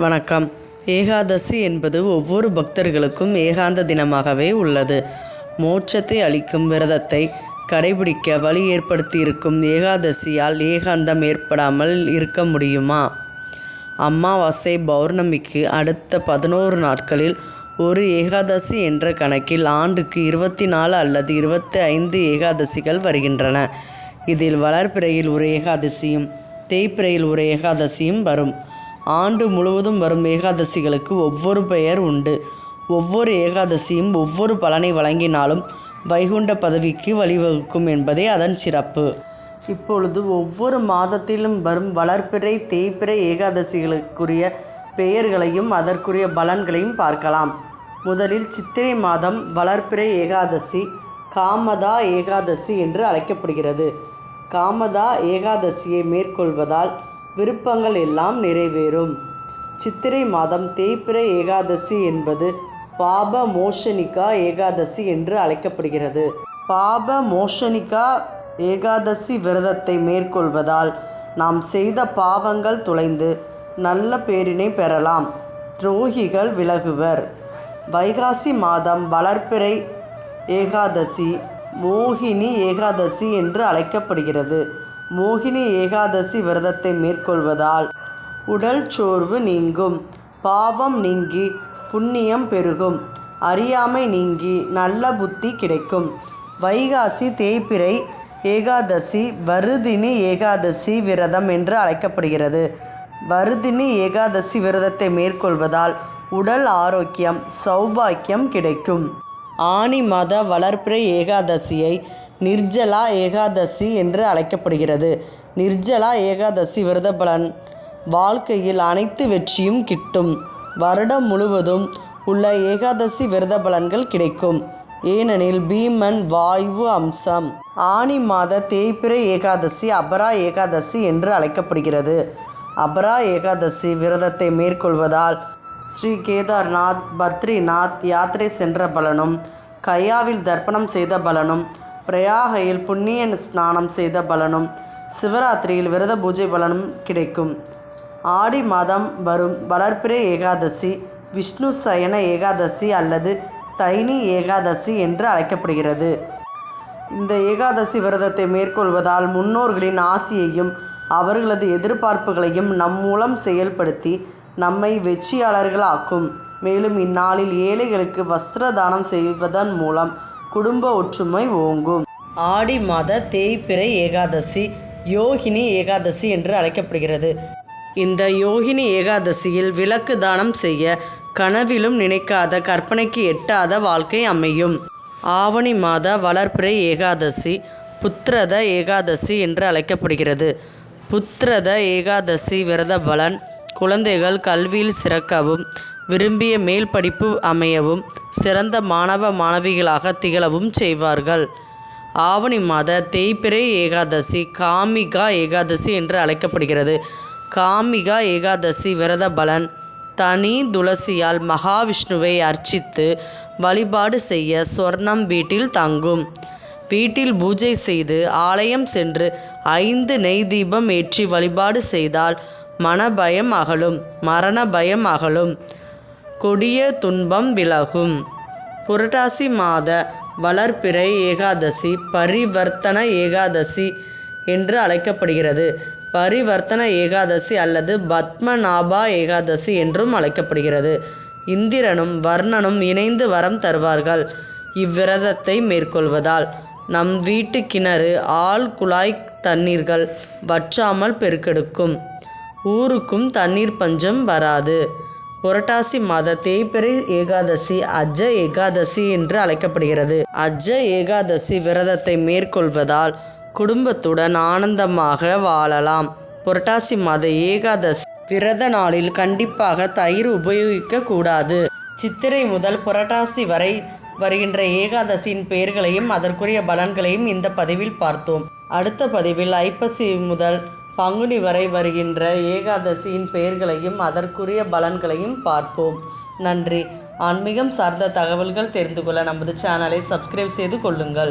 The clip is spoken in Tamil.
வணக்கம். ஏகாதசி என்பது ஒவ்வொரு பக்தர்களுக்கும் ஏகாந்த தினமாகவே உள்ளது. மோட்சத்தை அளிக்கும் விரதத்தை கடைபிடிக்க வழி ஏற்படுத்தியிருக்கும் ஏகாதசியால் ஏகாந்தம் ஏற்படாமல் இருக்க முடியுமா? அமாவாசை பௌர்ணமிக்கு அடுத்த பதினோரு நாட்களில் ஒரு ஏகாதசி என்ற கணக்கில் ஆண்டுக்கு இருபத்தி நாலு அல்லது இருபத்தி ஐந்து ஏகாதசிகள் வருகின்றன. இதில் வளர்பிறையில் ஒரு ஏகாதசியும் தேய்பிறையில் ஒரு ஏகாதசியும் வரும். ஆண்டு முழுவதும் வரும் ஏகாதசிகளுக்கு ஒவ்வொரு பெயர் உண்டு. ஒவ்வொரு ஏகாதசியும் ஒவ்வொரு பலனை வழங்கினாலும் வைகுண்ட பதவிக்கு வழிவகுக்கும் என்பதே அதன் சிறப்பு. இப்பொழுது ஒவ்வொரு மாதத்திலும் வரும் வளர்ப்பிறை தேய்பிறை ஏகாதசிகளுக்குரிய பெயர்களையும் அதற்குரிய பலன்களையும் பார்க்கலாம். முதலில் சித்திரை மாதம் வளர்ப்பிறை ஏகாதசி காமதா ஏகாதசி என்று அழைக்கப்படுகிறது. காமதா ஏகாதசியை மேற்கொள்வதால் விருப்பங்கள் எல்லாம் நிறைவேறும். சித்திரை மாதம் தேய்பிறை ஏகாதசி என்பது பாப மோஷனிகா ஏகாதசி என்று அழைக்கப்படுகிறது. பாப மோஷனிகா ஏகாதசி விரதத்தை மேற்கொள்வதால் நாம் செய்த பாவங்கள் துளைந்து நல்ல பேரினை பெறலாம். துரோகிகள் விலகுவர். வைகாசி மாதம் வளர்ப்பிறை ஏகாதசி மோகினி ஏகாதசி என்று அழைக்கப்படுகிறது. மோகினி ஏகாதசி விரதத்தை மேற்கொள்வதால் உடல் சோர்வு நீங்கும் பாவம் நீங்கி புண்ணியம் பெருகும் அறியாமை நீங்கி நல்ல புத்தி கிடைக்கும். வைகாசி தேய்பிறை ஏகாதசி வருதினி ஏகாதசி விரதம் என்று அழைக்கப்படுகிறது. வருதினி ஏகாதசி விரதத்தை மேற்கொள்வதால் உடல் ஆரோக்கியம் சௌபாக்கியம் கிடைக்கும். ஆணி மாத வளர்ப்பிறை ஏகாதசியை நிர்ஜலா ஏகாதசி என்று அழைக்கப்படுகிறது. நிர்ஜலா ஏகாதசி விரத பலன் வாழ்க்கையில் அனைத்து வெற்றியும் கிட்டும். வருடம் முழுவதும் உள்ள ஏகாதசி விரத பலன்கள் கிடைக்கும். ஏனெனில் பீமன் வாயு அம்சம். ஆனி மாத தேய்பிறை ஏகாதசி அபரா ஏகாதசி என்று அழைக்கப்படுகிறது. அபரா ஏகாதசி விரதத்தை மேற்கொள்வதால் ஸ்ரீ கேதார்நாத் பத்ரிநாத் யாத்திரை சென்ற பலனும் கயாவில் தர்ப்பணம் செய்த பலனும் பிரயாகையில் புண்ணிய ஸ்நானம் செய்த பலனும் சிவராத்திரியில் விரத பூஜை பலனும் கிடைக்கும். ஆடி மாதம் வரும் வளர்ப்பிறை ஏகாதசி விஷ்ணு சயன ஏகாதசி அல்லது தைனி ஏகாதசி என்று அழைக்கப்படுகிறது. இந்த ஏகாதசி விரதத்தை மேற்கொள்வதால் முன்னோர்களின் ஆசியையும் அவர்களது எதிர்பார்ப்புகளையும் நம் மூலம் செயல்படுத்தி நம்மை வெற்றியாளர்களாக்கும். மேலும் இந்நாளில் ஏழைகளுக்கு வஸ்திர தானம் செய்வதன் மூலம் குடும்ப ஒற்றுமை ஓங்கும். ஆடி மாத தேய்பிறை ஏகாதசி யோகினி ஏகாதசி என்று அழைக்கப்படுகிறது. இந்த யோகினி ஏகாதசியில் விளக்கு தானம் செய்ய கனவிலும் நினைக்காத கற்பனைக்கு எட்டாத வாழ்க்கை அமையும். ஆவணி மாத வளர்ப்பிறை ஏகாதசி புத்திரத ஏகாதசி என்று அழைக்கப்படுகிறது. புத்திரத ஏகாதசி விரத பலன் குழந்தைகள் கல்வியில் சிறக்கவும் விரும்பிய மேல் படிப்பு அமையவும் சிறந்த மாணவ மாணவிகளாக திகழவும் செய்வார்கள். ஆவணி மாத தேய்பிறை ஏகாதசி காமிகா ஏகாதசி என்று அழைக்கப்படுகிறது. காமிகா ஏகாதசி விரத பலன் தனி துளசியால் மகாவிஷ்ணுவை அர்ச்சித்து வழிபாடு செய்ய சொர்ணம் வீட்டில் தங்கும். வீட்டில் பூஜை செய்து ஆலயம் சென்று ஐந்து நெய் தீபம் ஏற்றி வழிபாடு செய்தால் மனபயம் அகலும் மரண பயம் அகலும். கொடிய துன்பம் விலகும். புரட்டாசி மாத வளர்ப்பிறை ஏகாதசி பரிவர்த்தன ஏகாதசி என்று அழைக்கப்படுகிறது. பரிவர்த்தன ஏகாதசி அல்லது பத்மநாபா ஏகாதசி என்றும் அழைக்கப்படுகிறது. இந்திரனும் வர்ணனும் இணைந்து வரம் தருவார்கள். இவ்விரதத்தை மேற்கொள்வதால் நம் வீட்டு கிணறு ஆள் குழாய் தண்ணீர்கள் வற்றாமல் பெருக்கெடுக்கும். ஊருக்கும் தண்ணீர் பஞ்சம் வராது. புரட்டாசி மாத தேய்பிறை ஏகாதசி அஜ ஏகாதசி என்று அழைக்கப்படுகிறது. அஜ ஏகாதசி விரதத்தை மேற்கொள்வதால் குடும்பத்துடன் ஆனந்தமாக வாழலாம். புரட்டாசி மாத ஏகாதசி விரத நாளில் கண்டிப்பாக தயிர் உபயோகிக்க கூடாது. சித்திரை முதல் புரட்டாசி வரை வருகின்ற ஏகாதசியின் பெயர்களையும் அதற்குரிய பலன்களையும் இந்த பதிவில் பார்த்தோம். அடுத்த பதிவில் ஐப்பசி முதல் பங்குனி வரை வருகின்ற ஏகாதசியின் பெயர்களையும் அதற்குரிய பலன்களையும் பார்ப்போம். நன்றி. ஆன்மீகம் சார்ந்த தகவல்கள் தெரிந்து கொள்ள நமது சேனலை சப்ஸ்கிரைப் செய்து கொள்ளுங்கள்.